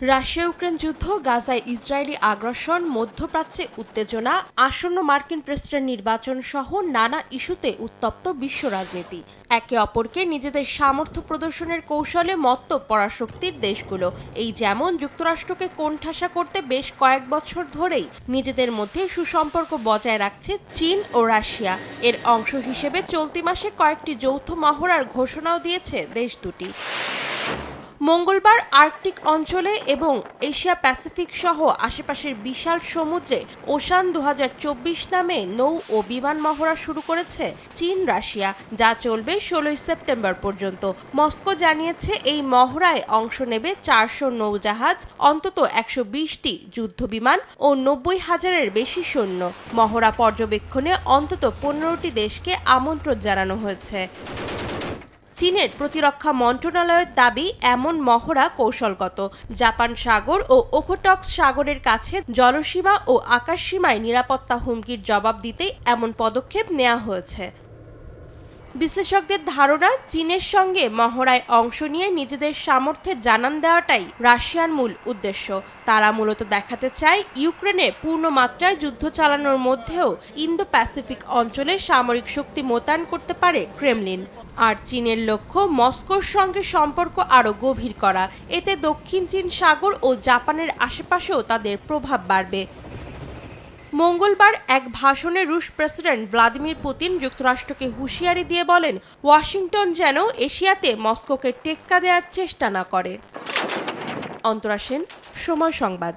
Russia Ukraine যুদ্ধ, গাজায় Israeli আগ্রাসন, মধ্যপ্রাচ্যে উত্তেজনা, আসন্ন মার্কিন প্রেসিডেন্ট নির্বাচন সহ নানা ইস্যুতে উত্তপ্ত বিশ্ব রাজনীতি। একে অপরকে নিজেদের সামর্থ্য প্রদর্শনের কৌশলে মত্ত পরাশক্তির দেশগুলো। এই যেমন যুক্তরাষ্ট্রকে কোণঠাসা করতে বেশ কয়েক বছর ধরেই নিজেদের মধ্যে সুসম্পর্ক বজায় রাখছে চীন ও রাশিয়া। এর অংশ হিসেবে চলতি মাসে কয়েকটি যৌথ মহড়ার ঘোষণাও দিয়েছে দেশ দুটি। মঙ্গলবার আর্কটিক অঞ্চলে এবং এশিয়া প্যাসিফিক সহ আশেপাশের বিশাল সমুদ্রে ওশান দু হাজার চব্বিশ নামে নৌ ও বিমান মহড়া শুরু করেছে চীন, রাশিয়া, যা চলবে ষোলোই সেপ্টেম্বর পর্যন্ত। মস্কো জানিয়েছে এই মহড়ায় অংশ নেবে চারশো নৌজাহাজ, অন্তত একশো বিশটি যুদ্ধবিমান ও নব্বই হাজারের বেশি সৈন্য। মহড়া পর্যবেক্ষণে অন্তত পনেরোটি দেশকে আমন্ত্রণ জানানো হয়েছে। চীনের প্রতিরক্ষা মন্ত্রণালয়ের দাবি, এমন মহড়া কৌশলগত। জাপান সাগর ও ওখোটক্স সাগরের কাছে জলসীমা ও আকাশসীমায় নিরাপত্তা হুমকির জবাব দিতে এমন পদক্ষেপ নেওয়া হয়েছে। বিশ্লেষকদের ধারণা, চীনের সঙ্গে মহড়ায় অংশ নিয়ে নিজেদের সামর্থ্যের জানান দেওয়াটাই রাশিয়ার মূল উদ্দেশ্য। তারা মূলত দেখাতে চায়, ইউক্রেনে পূর্ণ মাত্রায় যুদ্ধ চালানোর মধ্যেও ইন্দো প্যাসিফিক অঞ্চলে সামরিক শক্তি মোতায়েন করতে পারে ক্রেমলিন। আর চীনের লক্ষ্য মস্কোর সঙ্গে সম্পর্ক আরও গভীর করা। এতে দক্ষিণ চীন সাগর ও জাপানের আশেপাশেও তাদের প্রভাব বাড়বে। মঙ্গলবার এক ভাষণে রুশ প্রেসিডেন্ট ভ্লাদিমির পুতিন যুক্তরাষ্ট্রকে হুঁশিয়ারি দিয়ে বলেন, ওয়াশিংটন যেন এশিয়াতে মস্কোকে টেক্কা দেওয়ার চেষ্টা না করে। অন্তরা সেন, সময় সংবাদ।